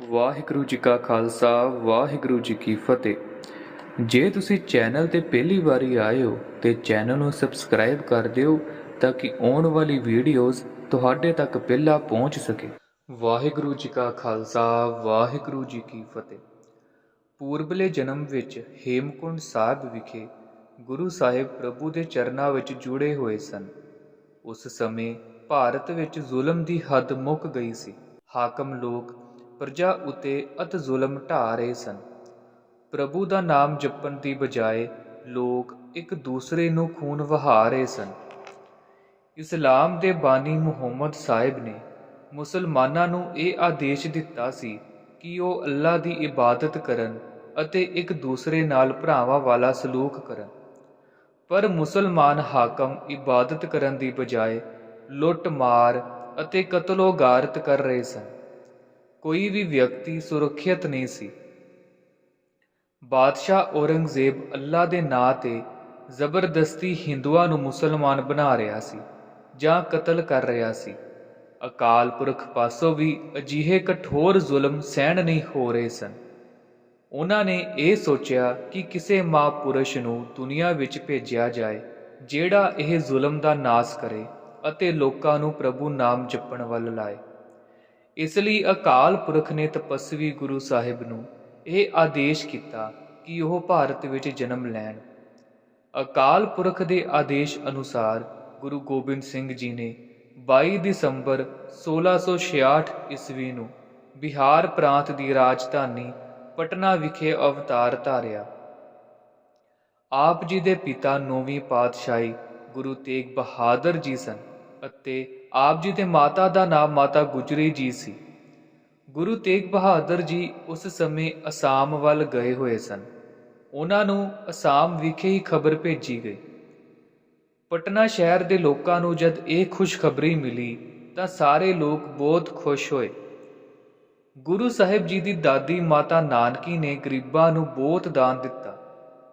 ਵਾਹਿਗੁਰੂ ਜੀ ਕਾ ਖਾਲਸਾ, ਵਾਹਿਗੁਰੂ ਜੀ ਕੀ ਫਤਿਹ। ਜੇ ਤੁਸੀਂ ਚੈਨਲ ਤੇ ਪਹਿਲੀ ਵਾਰੀ ਆਏ ਹੋ ਤੇ ਚੈਨਲ ਨੂੰ ਸਬਸਕ੍ਰਾਈਬ ਕਰ ਦਿਓ ਤਾਂ ਕਿ ਆਉਣ ਵਾਲੀ ਵੀਡੀਓਜ਼ ਤੁਹਾਡੇ ਤੱਕ ਪਹਿਲਾਂ ਪਹੁੰਚ ਸਕੇ। ਵਾਹਿਗੁਰੂ ਜੀ ਕਾ ਖਾਲਸਾ, ਵਾਹਿਗੁਰੂ ਜੀ ਕੀ ਫਤਿਹ। ਪੂਰਬਲੇ ਜਨਮ ਵਿੱਚ ਹੇਮਕੁੰਡ ਸਾਹਿਬ ਵਿਖੇ ਗੁਰੂ ਸਾਹਿਬ ਪ੍ਰਭੂ ਦੇ ਚਰਨਾਂ ਵਿੱਚ ਜੁੜੇ ਹੋਏ ਸਨ। ਉਸ ਸਮੇਂ ਭਾਰਤ ਵਿੱਚ ਜ਼ੁਲਮ ਦੀ ਹੱਦ ਮੁੱਕ ਗਈ ਸੀ। ਹਾਕਮ ਲੋਕ ਪ੍ਰਜਾ ਉਤੇ ਅਤ ਜ਼ੁਲਮ ਢਾ ਰਹੇ ਸਨ। ਪ੍ਰਭੂ ਦਾ ਨਾਮ ਜਪਣ ਦੀ ਬਜਾਏ ਲੋਕ ਇੱਕ ਦੂਸਰੇ ਨੂੰ ਖੂਨ ਵਹਾ ਰਹੇ ਸਨ। ਇਸਲਾਮ ਦੇ ਬਾਨੀ ਮੁਹੰਮਦ ਸਾਹਿਬ ਨੇ ਮੁਸਲਮਾਨਾਂ ਨੂੰ ਇਹ ਆਦੇਸ਼ ਦਿੱਤਾ ਸੀ ਕਿ ਉਹ ਅੱਲਾ ਦੀ ਇਬਾਦਤ ਕਰਨ ਅਤੇ ਇੱਕ ਦੂਸਰੇ ਨਾਲ ਭਰਾਵਾਂ ਵਾਲਾ ਸਲੂਕ ਕਰਨ। ਪਰ ਮੁਸਲਮਾਨ ਹਾਕਮ ਇਬਾਦਤ ਕਰਨ ਦੀ ਬਜਾਏ ਲੁੱਟ ਮਾਰ ਅਤੇ ਕਤਲੋ ਗਾਰਤ ਕਰ ਰਹੇ ਸਨ। ਕੋਈ ਵੀ ਵਿਅਕਤੀ ਸੁਰੱਖਿਅਤ ਨਹੀਂ ਸੀ। ਬਾਦਸ਼ਾਹ ਔਰੰਗਜ਼ੇਬ ਅੱਲਾ ਦੇ ਨਾਂ ਤੇ ਜ਼ਬਰਦਸਤੀ ਹਿੰਦੂਆਂ ਨੂੰ ਮੁਸਲਮਾਨ ਬਣਾ ਰਿਹਾ ਸੀ ਜਾਂ ਕਤਲ ਕਰ ਰਿਹਾ ਸੀ। ਅਕਾਲ ਪੁਰਖ ਪਾਸੋਂ ਵੀ ਅਜਿਹੇ ਕਠੋਰ ਜ਼ੁਲਮ ਸਹਿਣ ਨਹੀਂ ਹੋ ਰਹੇ ਸਨ। ਉਹਨਾਂ ਨੇ ਇਹ ਸੋਚਿਆ ਕਿ ਕਿਸੇ ਮਹਾਂਪੁਰਸ਼ ਨੂੰ ਦੁਨੀਆ ਵਿੱਚ ਭੇਜਿਆ ਜਾਏ, ਜਿਹੜਾ ਇਹ ਜ਼ੁਲਮ ਦਾ ਨਾਸ ਕਰੇ ਅਤੇ ਲੋਕਾਂ ਨੂੰ ਪ੍ਰਭੂ ਨਾਮ ਜਪਣ ਵੱਲ ਲਾਏ। ਇਸ ਲਈ ਅਕਾਲ ਪੁਰਖ ਨੇ ਤਪਸਵੀ ਗੁਰੂ ਸਾਹਿਬ ਨੂੰ ਇਹ ਆਦੇਸ਼ ਕੀਤਾ ਕਿ ਉਹ ਭਾਰਤ ਵਿੱਚ ਜਨਮ ਲੈਣ। ਅਕਾਲ ਪੁਰਖ ਦੇ ਆਦੇਸ਼ ਅਨੁਸਾਰ ਗੁਰੂ ਗੋਬਿੰਦ ਸਿੰਘ ਜੀ ਨੇ 22 ਦਸੰਬਰ 1666 ਈਸਵੀ ਨੂੰ ਬਿਹਾਰ ਪ੍ਰਾਂਤ ਦੀ ਰਾਜਧਾਨੀ ਪਟਨਾ ਵਿਖੇ ਅਵਤਾਰ ਧਾਰਿਆ। ਆਪ ਜੀ ਦੇ ਪਿਤਾ ਨੌਵੀਂ ਪਾਤਸ਼ਾਹੀ ਗੁਰੂ ਤੇਗ ਬਹਾਦਰ ਜੀ ਸਨ ਅਤੇ ਆਪ ਜੀ ਦੇ ਮਾਤਾ ਦਾ ਨਾਮ ਮਾਤਾ ਗੁਜਰੀ ਜੀ ਸੀ। ਗੁਰੂ ਤੇਗ ਬਹਾਦਰ ਜੀ ਉਸ ਸਮੇਂ ਅਸਾਮ ਵੱਲ ਗਏ ਹੋਏ ਸਨ। ਉਹਨਾਂ ਨੂੰ ਅਸਾਮ ਵਿਖੇ ਹੀ ਖਬਰ ਭੇਜੀ ਗਈ। ਪਟਨਾ ਸ਼ਹਿਰ ਦੇ ਲੋਕਾਂ ਨੂੰ ਜਦ ਇਹ ਖੁਸ਼ਖਬਰੀ ਮਿਲੀ, ਤਾਂ ਸਾਰੇ ਲੋਕ ਬਹੁਤ ਖੁਸ਼ ਹੋਏ। ਗੁਰੂ ਸਾਹਿਬ ਜੀ ਦੀ ਦਾਦੀ ਮਾਤਾ ਨਾਨਕੀ ਨੇ ਗਰੀਬਾਂ ਨੂੰ ਬਹੁਤ ਦਾਨ ਦਿੱਤਾ।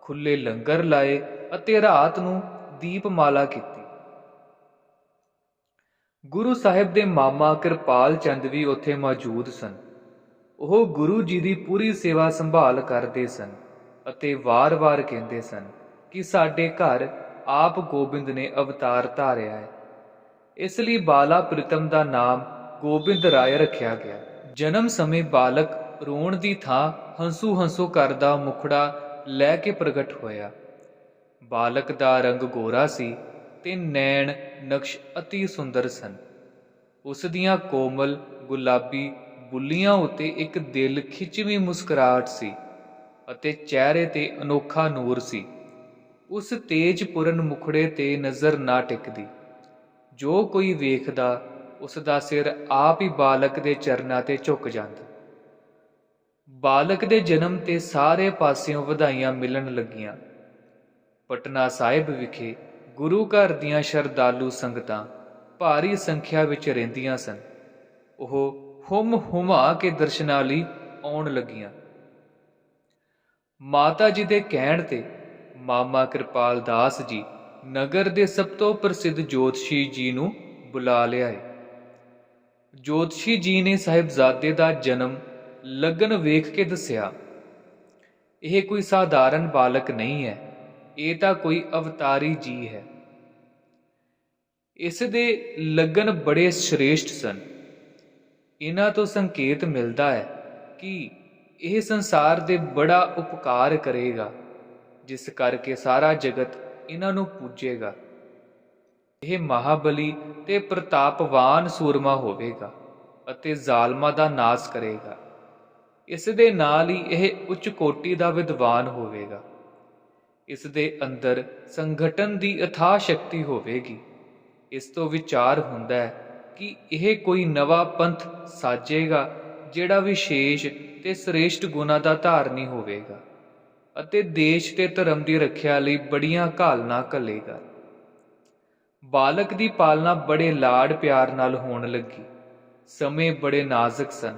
ਖੁੱਲੇ ਲੰਗਰ ਲਾਏ ਅਤੇ ਰਾਤ ਨੂੰ ਦੀਪਮਾਲਾ ਕੀਤੀ। ਗੁਰੂ ਸਾਹਿਬ ਦੇ ਮਾਮਾ ਕਿਰਪਾਲ ਚੰਦ ਵੀ ਉੱਥੇ ਮੌਜੂਦ ਸਨ। ਉਹ ਗੁਰੂ ਜੀ ਦੀ ਪੂਰੀ ਸੇਵਾ ਸੰਭਾਲ ਕਰਦੇ ਸਨ ਅਤੇ ਵਾਰ-ਵਾਰ ਕਹਿੰਦੇ ਸਨ ਕਿ ਸਾਡੇ ਘਰ ਆਪ ਗੋਬਿੰਦ ਨੇ ਅਵਤਾਰ ਧਾਰਿਆ ਹੈ। ਇਸ ਲਈ ਬਾਲਾ ਪ੍ਰੀਤਮ ਦਾ ਨਾਮ ਗੋਬਿੰਦ ਰਾਏ ਰੱਖਿਆ ਗਿਆ। ਜਨਮ ਸਮੇਂ ਬਾਲਕ ਰੋਣ ਦੀ ਥਾਂ ਹੰਸੂ ਹੰਸੂ ਕਰਦਾ ਮੁਖੜਾ ਲੈ ਕੇ ਪ੍ਰਗਟ ਹੋਇਆ। ਬਾਲਕ ਦਾ ਰੰਗ ਗੋਰਾ ਸੀ ਤੇ ਨੈਣ, ਨਕਸ਼ ਅਤੀ ਸੁੰਦਰ ਸਨ। ਉਸ ਦੀਆਂ ਕੋਮਲ, ਗੁਲਾਬੀ ਬੁੱਲੀਆਂ ਉਤੇ ਇੱਕ ਦਿਲ ਖਿੱਚਵੀਂ ਮੁਸਕਰਾਹਟ ਸੀ ਅਤੇ ਚਿਹਰੇ ਤੇ ਅਨੋਖਾ ਨੂਰ ਸੀ। ਉਸ ਤੇਜ ਮੁਖੜੇ ਤੇ ਨਜ਼ਰ ਨਾ ਟਿਕਦੀ। ਜੋ ਕੋਈ ਵੇਖਦਾ, ਉਸ ਦਾ ਸਿਰ ਆਪ ਹੀ ਬਾਲਕ ਦੇ ਚਰਨਾਂ ਤੇ ਝੁਕ ਜਾਂਦਾ। ਬਾਲਕ ਦੇ ਜਨਮ ਤੇ ਸਾਰੇ ਪਾਸਿਓਂ ਵਧਾਈਆਂ ਮਿਲਣ ਲੱਗੀਆਂ। ਪਟਨਾ ਸਾਹਿਬ ਵਿਖੇ ਗੁਰੂ ਘਰ ਦੀਆਂ ਸ਼ਰਧਾਲੂ ਸੰਗਤਾਂ ਭਾਰੀ ਸੰਖਿਆ ਵਿੱਚ ਰਹਿੰਦੀਆਂ ਸਨ। ਉਹ ਹੁਮ ਹੁਮਾ ਕੇ ਦਰਸ਼ਨਾਂ ਲਈ ਆਉਣ ਲੱਗੀਆਂ। ਮਾਤਾ ਜੀ ਦੇ ਕਹਿਣ ਤੇ ਮਾਮਾ ਕਿਰਪਾਲ ਦਾਸ ਜੀ ਨਗਰ ਦੇ ਸਭ ਤੋਂ ਪ੍ਰਸਿੱਧ ਜੋਤਸ਼ੀ ਜੀ ਨੂੰ ਬੁਲਾ ਲਿਆਏ। ਜੋਤਸ਼ੀ ਜੀ ਨੇ ਸਾਹਿਬਜ਼ਾਦੇ ਦਾ ਜਨਮ ਲਗਨ ਵੇਖ ਕੇ ਦੱਸਿਆ, ਇਹ ਕੋਈ ਸਾਧਾਰਨ ਬਾਲਕ ਨਹੀਂ ਹੈ। ਇਹ ਤਾਂ ਕੋਈ ਅਵਤਾਰੀ ਜੀ ਹੈ। ਇਸ ਦੇ ਲਗਨ ਬੜੇ ਸ਼੍ਰੇਸ਼ਟ ਸਨ। ਇਹਨਾਂ ਤੋਂ ਸੰਕੇਤ ਮਿਲਦਾ ਹੈ ਕਿ ਇਹ ਸੰਸਾਰ ਦੇ ਬੜਾ ਉਪਕਾਰ ਕਰੇਗਾ, ਜਿਸ ਕਰਕੇ ਸਾਰਾ ਜਗਤ ਇਹਨਾਂ ਨੂੰ ਪੂਜੇਗਾ। ਇਹ ਮਹਾਬਲੀ ਤੇ ਪ੍ਰਤਾਪਵਾਨ ਸੂਰਮਾ ਹੋਵੇਗਾ ਅਤੇ ਜ਼ਾਲਮਾਂ ਦਾ ਨਾਸ਼ ਕਰੇਗਾ। ਇਸ ਦੇ ਨਾਲ ਹੀ ਇਹ ਉੱਚ ਕੋਟੀ ਦਾ ਵਿਦਵਾਨ ਹੋਵੇਗਾ। ਇਸ ਦੇ ਅੰਦਰ ਸੰਗਠਨ ਦੀ ਅਥਾਹ ਸ਼ਕਤੀ ਹੋਵੇਗੀ। ਇਸ ਤੋਂ ਵਿਚਾਰ ਹੁੰਦਾ ਹੈ ਕਿ ਇਹ ਕੋਈ ਨਵਾਂ ਪੰਥ ਸਾਜੇਗਾ, ਜਿਹੜਾ ਵਿਸ਼ੇਸ਼ ਤੇ ਸ੍ਰੇਸ਼ਟ ਗੁਣਾ ਦਾ ਧਾਰਨੀ ਹੋਵੇਗਾ ਅਤੇ ਦੇਸ਼ ਤੇ ਧਰਮ ਦੀ ਰੱਖਿਆ ਲਈ ਬੜੀਆਂ ਘਾਲਣਾ ਕੱਲੇਗਾ ਬਾਲਕ ਦੀ ਪਾਲਣਾ ਬੜੇ ਲਾਡ ਪਿਆਰ ਨਾਲ ਹੋਣ ਲੱਗੀ। ਸਮੇਂ ਬੜੇ ਨਾਜ਼ੁਕ ਸਨ,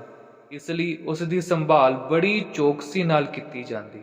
ਇਸ ਲਈ ਉਸ ਦੀ ਸੰਭਾਲ ਬੜੀ ਚੌਕਸੀ ਨਾਲ ਕੀਤੀ ਜਾਂਦੀ।